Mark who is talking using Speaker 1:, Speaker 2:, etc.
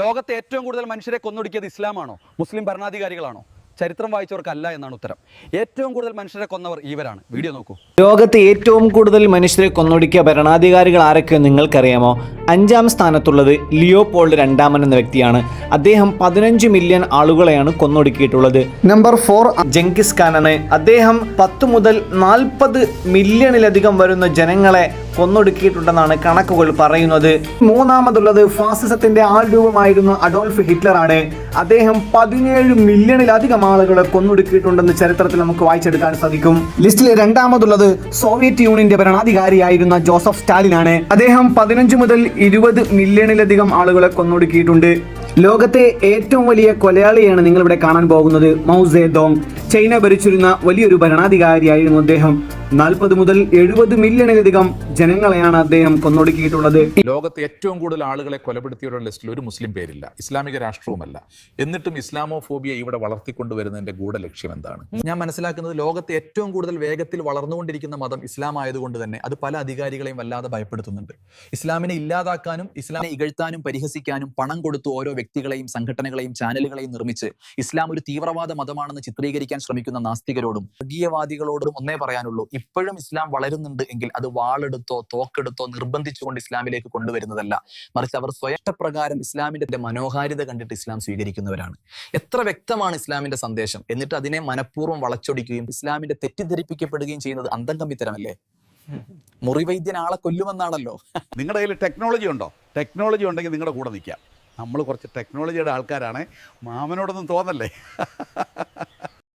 Speaker 1: ലോകത്തെ ഏറ്റവും കൂടുതൽ മനുഷ്യരെ കൊന്നൊടുക്കിയത് ഇസ്ലാമാണോ? മുസ്ലിം ഭരണാധികാരികളാണോ? ചരിത്രം വായിച്ചവർക്കല്ല എന്നാണ് ഉത്തരം. ഏറ്റവും കൂടുതൽ മനുഷ്യരെ കൊന്നവർ ഇവരാണ്. വീഡിയോ നോക്കൂ.
Speaker 2: ലോകത്ത് ഏറ്റവും കൂടുതൽ മനുഷ്യരെ കൊന്നൊടുക്കിയ ഭരണാധികാരികൾ ആരൊക്കെ നിങ്ങൾക്കറിയാമോ? അഞ്ചാം സ്ഥാനത്തുള്ളത് ലിയോപോൾഡ് രണ്ടാമൻ എന്ന വ്യക്തിയാണ്. അദ്ദേഹം പതിനഞ്ച് മില്യൺ ആളുകളെയാണ് കൊന്നൊടുക്കിയിട്ടുള്ളത്. Number four ജെങ്കിസ് ഖാനാണ്. അദ്ദേഹം പത്ത് മുതൽ നാൽപ്പത് മില്യണിലധികം വരുന്ന ജനങ്ങളെ കൊന്നൊടുക്കിയിട്ടുണ്ടെന്നാണ് കണക്കുകൾ പറയുന്നത്. മൂന്നാമതുള്ളത് ഫാസിസത്തിന്റെ ആൾ ആൾരൂപമായിരുന്ന അഡോൾഫ് ഹിറ്റ്ലറാണ്. അദ്ദേഹം പതിനേഴ് മില്യണിലധികം ആളുകളെ കൊന്നൊടുക്കിയിട്ടുണ്ടെന്ന് ചരിത്രത്തിൽ നമുക്ക് വായിച്ചെടുക്കാൻ സാധിക്കും. ലിസ്റ്റിലെ രണ്ടാമതുള്ളത് സോവിയറ്റ് യൂണിയന്റെ ഭരണാധികാരിയായിരുന്ന ജോസഫ് സ്റ്റാലിൻ ആണ് അദ്ദേഹം പതിനഞ്ച് മുതൽ ഇരുപത് മില്യണിലധികം ആളുകളെ കൊന്നൊടുക്കിയിട്ടുണ്ട്. ലോകത്തെ ഏറ്റവും വലിയ കൊലയാളിയാണ് നിങ്ങൾ ഇവിടെ കാണാൻ പോകുന്നത് മൗസേ ദോങ്. ചൈന ഭരിച്ചിരുന്ന വലിയൊരു ഭരണാധികാരിയായിരുന്നു അദ്ദേഹം. നാൽപ്പത് മുതൽ എഴുപത് മില്യണിലധികം ജനങ്ങളെയാണ് അദ്ദേഹം കൊന്നൊടുക്കിയിട്ടുള്ളത്.
Speaker 3: ലോകത്ത് ഏറ്റവും കൂടുതൽ ആളുകളെ കൊലപ്പെടുത്തിയവരുടെ ലിസ്റ്റിൽ ഒരു മുസ്ലിം പേരില്ല. ഇസ്ലാമിക രാഷ്ട്രവുമല്ല. എന്നിട്ടും ഇസ്ലാമോഫോബിയ ഇവിടെ വളർത്തിക്കൊണ്ടുവരുന്നതിന്റെ ഗൂഢ ലക്ഷ്യം എന്താണ്?
Speaker 1: ഞാൻ മനസ്സിലാക്കുന്നത് ലോകത്തെ ഏറ്റവും കൂടുതൽ വേഗത്തിൽ വളർന്നുകൊണ്ടിരിക്കുന്ന മതം ഇസ്ലാം ആയതുകൊണ്ട് തന്നെ അത് പല അധികാരികളെയും വല്ലാതെ ഭയപ്പെടുത്തുന്നുണ്ട്. ഇസ്ലാമിനെ ഇല്ലാതാക്കാനും ഇസ്ലാമിനെ ഇകഴ്ത്താനും പരിഹസിക്കാനും പണം കൊടുത്ത് ഓരോ വ്യക്തികളെയും സംഘടനകളെയും ചാനലുകളെയും നിർമ്മിച്ച് ഇസ്ലാം ഒരു തീവ്രവാദ മതമാണെന്ന് ചിത്രീകരിക്കാൻ ശ്രമിക്കുന്ന നാസ്തികരോടും വർഗീയവാദികളോടും ഒന്നേ പറയാനുള്ളൂ. ഇപ്പോഴും ഇസ്ലാം വളരുന്നുണ്ട് എങ്കിൽ അത് വാളെടുത്തോ തോക്കെടുത്തോ നിർബന്ധിച്ചുകൊണ്ട് ഇസ്ലാമിലേക്ക് കൊണ്ടുവരുന്നതല്ല. മറിച്ച് അവർ സ്വയഷ്ടപ്രകാരം ഇസ്ലാമിന്റെ മനോഹാരിത കണ്ടിട്ട് ഇസ്ലാം സ്വീകരിക്കുന്നവരാണ്. എത്ര വ്യക്തമാണ് ഇസ്ലാമിന്റെ സന്ദേശം? എന്നിട്ട് അതിനെ മനഃപൂർവം വളച്ചൊടിക്കുകയും ഇസ്ലാമിന്റെ തെറ്റിദ്ധരിപ്പിക്കപ്പെടുകയും ചെയ്യുന്നത് അന്തംഗമിത്തരമല്ലേ? മുറിവൈദ്യൻ ആളെ കൊല്ലുമെന്നാണല്ലോ.
Speaker 4: നിങ്ങളുടെ കയ്യിൽ ടെക്നോളജി ഉണ്ടോ? ടെക്നോളജി ഉണ്ടെങ്കിൽ നിങ്ങളുടെ കൂടെ നിൽക്കാം. നമ്മൾ കുറച്ച് ടെക്നോളജിയുടെ ആൾക്കാരാണ്. മാമനോടൊന്നും തോന്നല്ലേ?